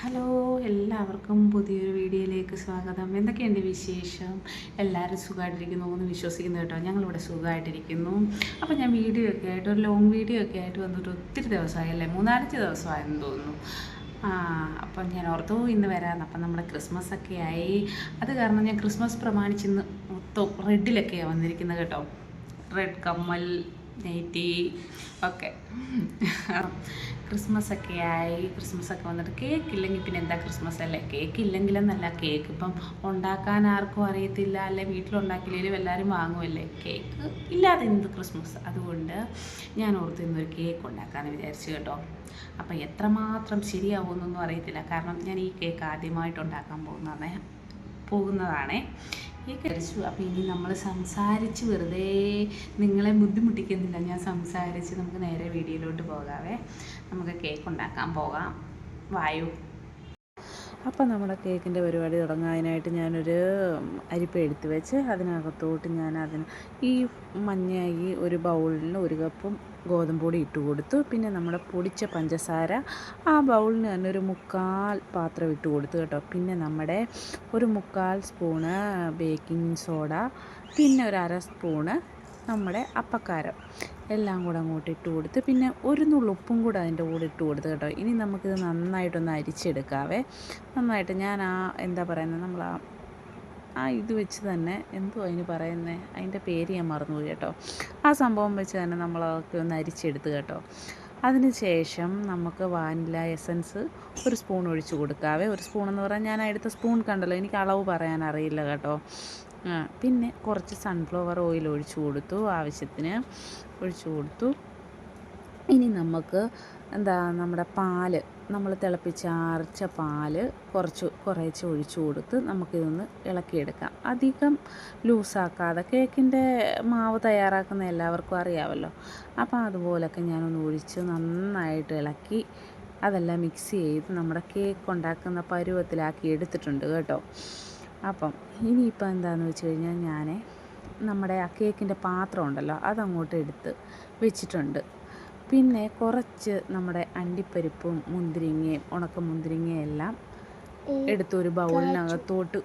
Hello എല്ലാവർക്കും പുതിയൊരു വീഡിയോയിലേക്ക് സ്വാഗതം. എന്തൊക്കെയുണ്ട് വിശേഷം? എല്ലാവരും സുഖമായിട്ടിരിക്കുന്നു എന്ന് വിശ്വസിക്കുന്നു കേട്ടോ. ഞങ്ങളിവിടെ സുഖമായിട്ടിരിക്കുന്നു. അപ്പോൾ ഞാൻ വീഡിയോ ഒക്കെ ആയിട്ട് ഒരു ലോങ് വീഡിയോ ഒക്കെ ആയിട്ട് വന്നിട്ട് ഒത്തിരി ദിവസമായല്ലേ? മൂന്നാലഞ്ച് ദിവസമായെന്ന് തോന്നുന്നു. ആ അപ്പം ഞാൻ ഓർത്തു ഇന്ന് വരാമെന്ന് അപ്പം നമ്മുടെ ക്രിസ്മസ് ഒക്കെ ആയി. അത് കാരണം ഞാൻ ക്രിസ്മസ് പ്രമാണിച്ച് ഇന്ന് മൊത്തം റെഡിലൊക്കെയാണ് വന്നിരിക്കുന്നത് കേട്ടോ. റെഡ് കമ്മൽ നൈറ്റി ഒക്കെ. ക്രിസ്മസ് ഒക്കെ ആയി ക്രിസ്മസ് ഒക്കെ വന്നിട്ട് കേക്ക് ഇല്ലെങ്കിൽ പിന്നെ എന്താ ക്രിസ്മസ് അല്ലേ കേക്ക് ഇല്ലെങ്കിലെന്നല്ല കേക്ക് ഇപ്പം ഉണ്ടാക്കാൻ ആർക്കും അറിയത്തില്ല. അല്ലെ വീട്ടിലുണ്ടാക്കില്ലെങ്കിലും എല്ലാവരും വാങ്ങുമല്ലേ കേക്ക് ഇല്ലാതെ ഇന്ന് ക്രിസ്മസ്? അതുകൊണ്ട് ഞാൻ ഓർത്ത് ഇന്നൊരു കേക്ക് ഉണ്ടാക്കാമെന്ന് വിചാരിച്ചു കേട്ടോ. അപ്പം എത്രമാത്രം ശരിയാവുമെന്നൊന്നും അറിയത്തില്ല. കാരണം ഞാൻ ഈ കേക്ക് ആദ്യമായിട്ട് ഉണ്ടാക്കാൻ പോകുന്നതാണ്. പോകുന്നതാണേ. കഴിച്ചു അപ്പോൾ ഇനി നമ്മൾ സംസാരിച്ച് വെറുതെ നിങ്ങളെ ബുദ്ധിമുട്ടിക്കുന്നില്ല. ഞാൻ സംസാരിച്ച് നമുക്ക് നേരെ വീഡിയോയിലോട്ട് പോകാവേ. നമുക്ക് കേക്ക് ഉണ്ടാക്കാൻ പോകാം. വായു. അപ്പം നമ്മുടെ കേക്കിന്റെ പരിപാടി തുടങ്ങാനായിട്ട് ഞാനൊരു അരിപ്പ എടുത്ത് വെച്ച് അതിനകത്തോട്ട് ഞാൻ അതിന് ഈ മഞ്ഞായി ഒരു ബൗളിൽ ഒരു കപ്പും ഗോതമ്പ് പൊടി ഇട്ട് കൊടുത്തു. പിന്നെ നമ്മുടെ പൊടിച്ച പഞ്ചസാര ആ ബൗളിന് തന്നെ ഒരു മുക്കാൽ പാത്രം ഇട്ട് കൊടുത്തു കേട്ടോ. പിന്നെ നമ്മുടെ ഒരു മുക്കാൽ സ്പൂണ് ബേക്കിംഗ് സോഡ പിന്നെ ഒരു അര സ്പൂണ് നമ്മുടെ അപ്പക്കാരം. എല്ലാം കൂടെ അങ്ങോട്ട് ഇട്ട് കൊടുത്ത് പിന്നെ ഒരു നുള്ളു ഉപ്പും കൂടെ അതിന്റെ കൂടെ ഇട്ട് കൊടുത്ത് കേട്ടോ. ഇനി നമുക്കിത് നന്നായിട്ടൊന്ന് അരിച്ചെടുക്കാവേ. നന്നായിട്ട് ഞാൻ ആ എന്താ പറയുന്നത് നമ്മൾ ആ ആ ഇത് വെച്ച് തന്നെ എന്തോ അതിന് പറയുന്നത് അതിന്റെ പേര് ഞാൻ മറന്നുപോയി കേട്ടോ. ആ സംഭവം വെച്ച് തന്നെ നമ്മളതൊക്കെ ഒന്ന് അരിച്ചെടുത്ത് കേട്ടോ. അതിന് ശേഷം നമുക്ക് വാനില എസൻസ് ഒരു സ്പൂൺ ഒഴിച്ച് കൊടുക്കാവേ. ഒരു സ്പൂൺ എന്ന് പറഞ്ഞാൽ ഞാൻ എടുത്ത സ്പൂൺ കണ്ടല്ലോ എനിക്ക് അളവ് പറയാൻ അറിയില്ല കേട്ടോ. പിന്നെ കുറച്ച് സൺഫ്ലവർ ഓയിൽ ഒഴിച്ചു കൊടുത്തു ആവശ്യത്തിന് ഒഴിച്ചു കൊടുത്തു. ഇനി നമുക്ക് എന്താ നമ്മുടെ പാൽ നമ്മൾ തിളപ്പിച്ചാർച്ച പാൽ കുറച്ച് കുറേശ്ശെ ഒഴിച്ചു കൊടുത്ത് നമുക്കിതൊന്ന് ഇളക്കിയെടുക്കാം. അധികം ലൂസാക്കാതെ കേക്കിന്റെ മാവ് തയ്യാറാക്കുന്ന എല്ലാവർക്കും അറിയാമല്ലോ അപ്പോൾ അതുപോലൊക്കെ ഞാനൊന്ന് ഒഴിച്ച് നന്നായിട്ട് ഇളക്കി അതെല്ലാം മിക്സ് ചെയ്ത് നമ്മുടെ കേക്ക് ഉണ്ടാക്കുന്ന പരുവത്തിലാക്കി എടുത്തിട്ടുണ്ട് കേട്ടോ. അപ്പം ഇനിയിപ്പോൾ എന്താണെന്ന് വെച്ച് കഴിഞ്ഞാൽ ഞാൻ നമ്മുടെ ആ കേക്കിന്റെ പാത്രം ഉണ്ടല്ലോ അതങ്ങോട്ട് എടുത്ത് വെച്ചിട്ടുണ്ട്. പിന്നെ കുറച്ച് നമ്മുടെ അണ്ടിപ്പരിപ്പും മുന്തിരിങ്ങയും ഉണക്ക മുന്തിരിങ്ങയും എല്ലാം എടുത്തൊരു ബൗളിനകത്തോട്ട്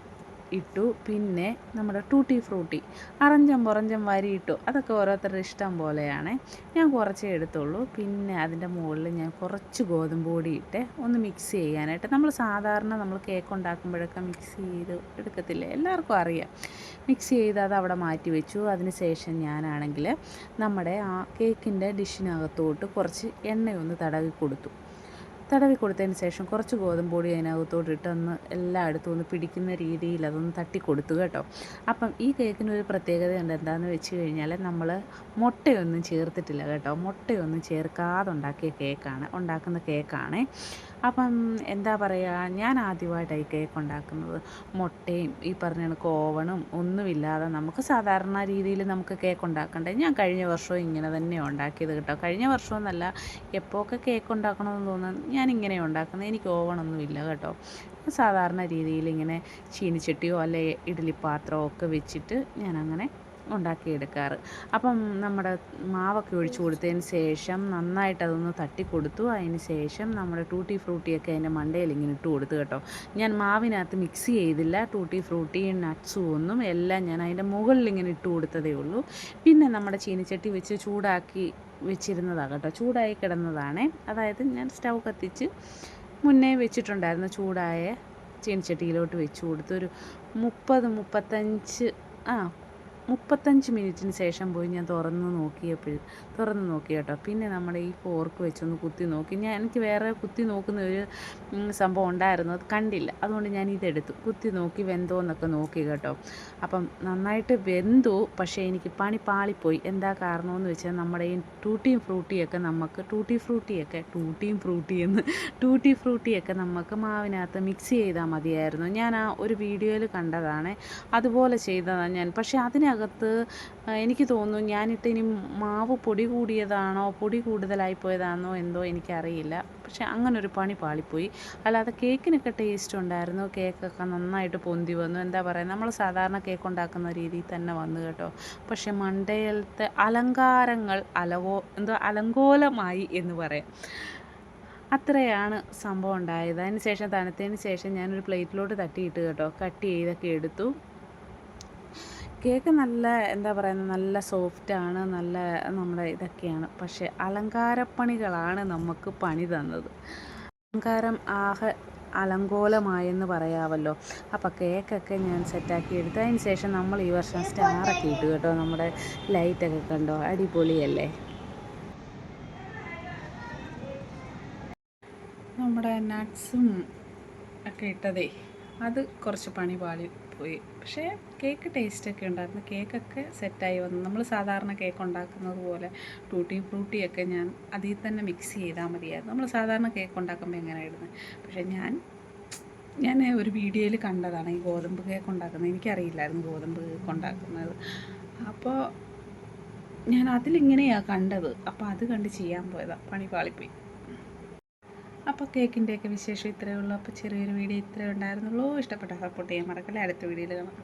ഇട്ടു. പിന്നെ നമ്മുടെ ടൂട്ടി ഫ്രൂട്ടി. അറഞ്ചം പുറഞ്ചം വരി ഇട്ടു. അതൊക്കെ ഓരോരുത്തരുടെ ഇഷ്ടം പോലെയാണ്. ഞാൻ കുറച്ചേ എടുത്തുള്ളൂ. പിന്നെ അതിന്റെ മുകളിൽ ഞാൻ കുറച്ച് ഗോതമ്പ് പൊടി ഇട്ട് ഒന്ന് മിക്സ് ചെയ്യാനായിട്ട്. നമ്മൾ സാധാരണ നമ്മൾ കേക്ക് ഉണ്ടാക്കുമ്പോഴൊക്കെ മിക്സ് ചെയ്ത് എടുക്കത്തില്ലേ? എല്ലാവർക്കും അറിയാം. മിക്സ് ചെയ്ത് അത് അവിടെ മാറ്റി വെച്ചു. അതിന് ശേഷം ഞാനാണെങ്കിൽ നമ്മുടെ ആ കേക്കിന്റെ ഡിഷിനകത്തോട്ട് കുറച്ച് എണ്ണയൊന്ന് തടവി കൊടുത്തു. തടവി കൊടുത്തതിന് ശേഷം കുറച്ച് ഗോതമ്പ് പൊടി അതിനകത്തോട്ട് ഇട്ടൊന്ന് എല്ലായിടത്തും ഒന്ന് പിടിക്കുന്ന രീതിയിൽ അതൊന്ന് തട്ടി കൊടുത്തു കേട്ടോ. അപ്പം ഈ കേക്കിന് ഒരു പ്രത്യേകത ഉണ്ട് എന്താണെന്ന് വെച്ച് കഴിഞ്ഞാൽ നമ്മൾ മുട്ടയൊന്നും ചേർത്തിട്ടില്ല കേട്ടോ. മുട്ടയൊന്നും ചേർക്കാതെ ഉണ്ടാക്കിയ കേക്കാണ് ഉണ്ടാക്കുന്ന കേക്കാണ്. അപ്പം എന്താ പറയുക ഞാൻ ആദ്യമായിട്ടാണ് ഈ കേക്ക് ഉണ്ടാക്കുന്നത്. മുട്ടയും ഈ പറഞ്ഞ കണക്ക് ഓവണും ഒന്നുമില്ലാതെ നമുക്ക് സാധാരണ രീതിയിൽ നമുക്ക് കേക്ക് ഉണ്ടാക്കണ്ടേ. ഞാൻ കഴിഞ്ഞ വർഷവും ഇങ്ങനെ തന്നെ ഉണ്ടാക്കിയത് കേട്ടോ. കഴിഞ്ഞ വർഷമൊന്നല്ല എപ്പോഴൊക്കെ കേക്ക് ഉണ്ടാക്കണമെന്ന് തോന്നുന്നു ഞാൻ ഇങ്ങനെ ഉണ്ടാക്കുന്നത്. എനിക്ക് ഓവണൊന്നുമില്ല കേട്ടോ. സാധാരണ രീതിയിൽ ഇങ്ങനെ ചീനിച്ചട്ടിയോ അല്ലെ ഇഡ്ഡലി പാത്രമോ ഒക്കെ വെച്ചിട്ട് ഞാനങ്ങനെ ഉണ്ടാക്കിയെടുക്കാറ്. അപ്പം നമ്മുടെ മാവൊക്കെ ഒഴിച്ചു കൊടുത്തതിന് ശേഷം നന്നായിട്ട് അതൊന്ന് തട്ടി കൊടുത്തു അതിന് ശേഷം നമ്മുടെ ടൂട്ടി ഫ്രൂട്ടിയൊക്കെ അതിന്റെ മണ്ടയിൽ ഇങ്ങനെ ഇട്ട് കൊടുത്തു കേട്ടോ. ഞാൻ മാവിനകത്ത് മിക്സ് ചെയ്തില്ല. ടൂട്ടി ഫ്രൂട്ടി നട്ട്സും ഒന്നും എല്ലാം ഞാൻ അതിന്റെ മുകളിൽ ഇങ്ങനെ ഇട്ട് കൊടുത്തതേ ഉള്ളൂ. പിന്നെ നമ്മുടെ ചീനിച്ചട്ടി വെച്ച് ചൂടാക്കി വെച്ചിരുന്നതാണ് കേട്ടോ. ചൂടായി കിടന്നതാണേ. അതായത് ഞാൻ സ്റ്റൗ കത്തിച്ച് മുന്നേ വെച്ചിട്ടുണ്ടായിരുന്നു ചൂടായ ചീനിച്ചട്ടിയിലോട്ട് വെച്ച് കൊടുത്തൊരു മുപ്പത് മുപ്പത്തഞ്ച് ആ മുപ്പത്തഞ്ച് മിനിറ്റിന് ശേഷം പോയി ഞാൻ തുറന്ന് നോക്കിയപ്പോൾ തുറന്ന് നോക്കി കേട്ടോ. പിന്നെ നമ്മുടെ ഈ ഫോർക്ക് വെച്ചൊന്ന് കുത്തി നോക്കി. ഞാൻ എനിക്ക് വേറെ കുത്തി നോക്കുന്ന ഒരു സംഭവം ഉണ്ടായിരുന്നു. അത് കണ്ടില്ല. അതുകൊണ്ട് ഞാൻ ഇതെടുത്തു. കുത്തി നോക്കി വെന്തോ എന്നൊക്കെ നോക്കി കേട്ടോ. അപ്പം നന്നായിട്ട് വെന്തു പക്ഷേ എനിക്ക് പണി പാളിപ്പോയി. എന്താ കാരണമെന്ന് വെച്ചാൽ നമ്മുടെ ഈ ടൂട്ടിയും ഫ്രൂട്ടിയൊക്കെ നമുക്ക് ടൂട്ടി ഫ്രൂട്ടിയൊക്കെ ടൂട്ടിയും ഫ്രൂട്ടിയെന്ന് ടൂട്ടി ഫ്രൂട്ടിയൊക്കെ നമുക്ക് മാവിനകത്ത് മിക്സ് ചെയ്താൽ മതിയായിരുന്നു. ഞാൻ ആ ഒരു വീഡിയോയിൽ കണ്ടതാണ്. അതുപോലെ ചെയ്തതാണ് ഞാൻ. പക്ഷേ അതിനകത്ത് അതിനകത്ത് എനിക്ക് തോന്നുന്നു ഞാനിട്ട് ഇനി മാവ് പൊടി കൂടിയതാണോ പൊടി കൂടുതലായി പോയതാണോ എന്തോ എനിക്കറിയില്ല. പക്ഷേ അങ്ങനെ ഒരു പണി പാളിപ്പോയി. അല്ലാതെ കേക്കിനൊക്കെ ടേസ്റ്റ് ഉണ്ടായിരുന്നു. കേക്കൊക്കെ നന്നായിട്ട് പൊന്തി വന്നു. എന്താ പറയുക നമ്മൾ സാധാരണ കേക്ക് ഉണ്ടാക്കുന്ന രീതിയിൽ തന്നെ വന്നു കേട്ടോ. പക്ഷേ മണ്ടയിലത്തെ അലങ്കാരങ്ങൾ അലവോ എന്തോ അലങ്കോലമായി എന്ന് പറയാം. അത്രയാണ് സംഭവം ഉണ്ടായത്. അതിന് ശേഷം തണുത്തതിന് ശേഷം ഞാനൊരു പ്ലേറ്റിലോട്ട് തട്ടിയിട്ട് കേട്ടോ കട്ട് ചെയ്തൊക്കെ എടുത്തു. കേക്ക് നല്ല എന്താ പറയുന്നത് നല്ല സോഫ്റ്റാണ് നല്ല നമ്മുടെ ഇതൊക്കെയാണ്. പക്ഷേ അലങ്കാരപ്പണികളാണ് നമുക്ക് പണി തന്നത്. അലങ്കാരം ആകെ അലങ്കോലമായെന്ന് പറയാമല്ലോ അപ്പോൾ കേക്കൊക്കെ ഞാൻ സെറ്റാക്കി എടുത്തു അതിന് ശേഷം നമ്മൾ ഈ വർഷം സ്റ്റാറൊക്കെ ഇട്ടു കേട്ടോ. നമ്മുടെ ലൈറ്റൊക്കെ കണ്ടോ? അടിപൊളിയല്ലേ? നമ്മുടെ നട്ട്സും ഒക്കെ ഇട്ടതേ. അത് കുറച്ച് പണി പാളി പോയി. പക്ഷേ കേക്ക് ടേസ്റ്റൊക്കെ ഉണ്ടായിരുന്നു. കേക്കൊക്കെ സെറ്റായി വന്നു. നമ്മൾ സാധാരണ കേക്ക് ഉണ്ടാക്കുന്നത് പോലെ ടൂട്ടി ഫ്രൂട്ടിയൊക്കെ ഞാൻ അതിൽ തന്നെ മിക്സ് ചെയ്താൽ മതിയായിരുന്നു. നമ്മൾ സാധാരണ കേക്ക് ഉണ്ടാക്കുമ്പോൾ എങ്ങനെ ഇടുന്നത് പക്ഷേ ഞാൻ ഞാൻ ഒരു വീഡിയോയിൽ കണ്ടതാണ് ഈ ഗോതമ്പ് കേക്ക് ഉണ്ടാക്കുന്നത്. എനിക്കറിയില്ലായിരുന്നു ഗോതമ്പ് കേക്ക് ഉണ്ടാക്കുന്നത്. അപ്പോൾ ഞാൻ അതിലിങ്ങനെയാണ് കണ്ടത്. അപ്പോൾ അത് കണ്ട് ചെയ്യാൻ പോയതാണ് പണി പാളിപ്പോയി. അപ്പോൾ കേക്കിന്റെയൊക്കെ വിശേഷം ഇത്രയേ ഉള്ളൂ. അപ്പോൾ ചെറിയൊരു വീഡിയോ ഇത്രയേ ഉണ്ടായിരുന്നുള്ളൂ. ഇഷ്ടപ്പെട്ട സപ്പോർട്ട് ചെയ്യാൻ മറക്കല്ലേ. അടുത്ത വീഡിയോയിൽ കാണാം.